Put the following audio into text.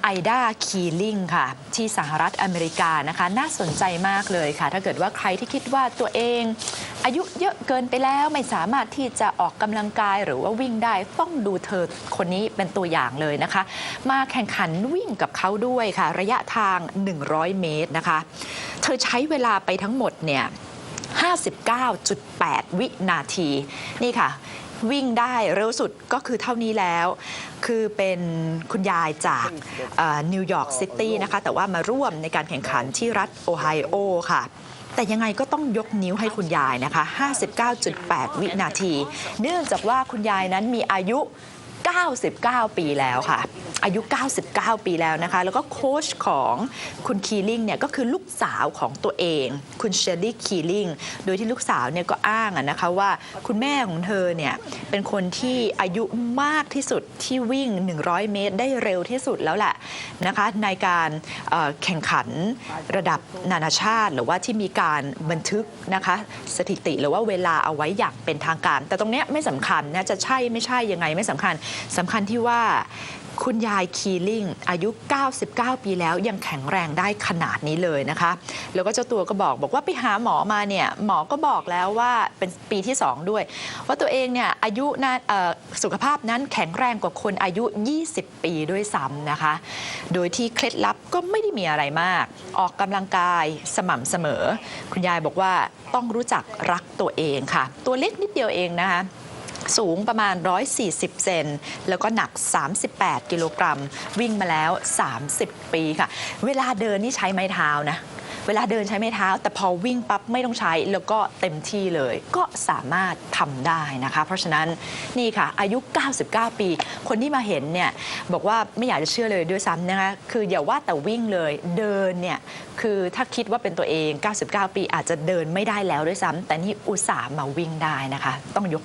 ไอดาคีลิงค่ะ ที่สหรัฐอเมริกานะคะ น่าสนใจมากเลยค่ะ ถ้าเกิดว่าใครที่คิดว่าตัวเอง อายุเยอะเกินไปแล้วไม่สามารถที่จะออกกำลังกายหรือว่าวิ่งได้ต้องดูเธอคนนี้เป็นตัวอย่างเลยนะคะ มาแข่งขันวิ่งกับเขาด้วยค่ะ ระยะทาง 100 เมตรนะคะ เธอใช้เวลาไปทั้งหมดเนี่ย59.8 วินาที นี่ค่ะ วิ่งได้เร็วสุดก็คือเท่านี้แล้ว คือเป็นคุณยายจากนิวยอร์กซิตี้นะคะ แต่ว่ามาร่วมในการแข่งขันที่รัฐโอไฮโอค่ะแต่ยังไงก็ต้องยกนิ้วให้คุณยายนะคะ 59.8 วินาที เนื่องจากว่าคุณยายนั้นมีอายุ 99 ปีแล้วค่ะ อายุ 99 ปีแล้วนะคะ แล้วก็โค้ชของคุณคีลิงเนี่ยก็คือลูกสาวของตัวเอง คุณเชอรี่คีลิงโดยที่ลูกสาวเนี่ยก็อ้างนะคะว่าคุณแม่ของเธอเนี่ยเป็นคนที่อายุมากที่สุดที่วิ่ง 100 เมตร ได้เร็วที่สุดแล้วแหละนะคะในการแข่งขันระดับนานาชาติ หรือว่าที่มีการบันทึกนะคะสถิติหรือว่าเวลาเอาไว้อย่างเป็นทางการ แต่ตรงเนี้ยไม่สำคัญนะจะใช่ไม่ใช่ยังไงไม่สำคัญสำคัญที่ว่าคุณยายคีลิงอายุ 99 ปีแล้วยังแข็งแรงได้ขนาดนี้เลยนะคะ แล้วก็เจ้าตัวก็บอกบอกว่าไปหาหมอมาเนี่ยหมอก็บอกแล้วว่าเป็นปีที่ 2 ด้วย ว่าตัวเองเนี่ยอายุนะสุขภาพนั้นแข็งแรงกว่าคนอายุ 20 ปีด้วยซ้ำนะคะ โดยที่เคล็ดลับก็ไม่ได้มีอะไรมาก ออกกำลังกายสม่ำเสมอ คุณยายบอกว่าต้องรู้จักรักตัวเองค่ะ ตัวเล็กนิดเดียวเองนะคะ สูงประมาณ 140 เซน แล้วก็หนัก 38 กิโลกรัม วิ่งมาแล้ว 30 ปีค่ะ เวลาเดินนี่ใช้ไม้เท้านะ เวลาเดินใช้ไม้เท้า แต่พอวิ่งปั๊บไม่ต้องใช้แล้วก็เต็มที่เลย ก็สามารถทำได้นะคะ เพราะฉะนั้นนี่ค่ะ อายุ 99 ปี คนที่มาเห็นเนี่ย บอกว่าไม่อยากจะเชื่อเลยด้วยซ้ำนะคะ คืออย่าว่าแต่วิ่งเลย เดินเนี่ยคือถ้าคิดว่าเป็นตัวเอง 99 ปีอาจจะเดินไม่ได้แล้วด้วยซ้ำแต่นี่อุตส่าห์มาวิ่งได้นะคะ ต้องยก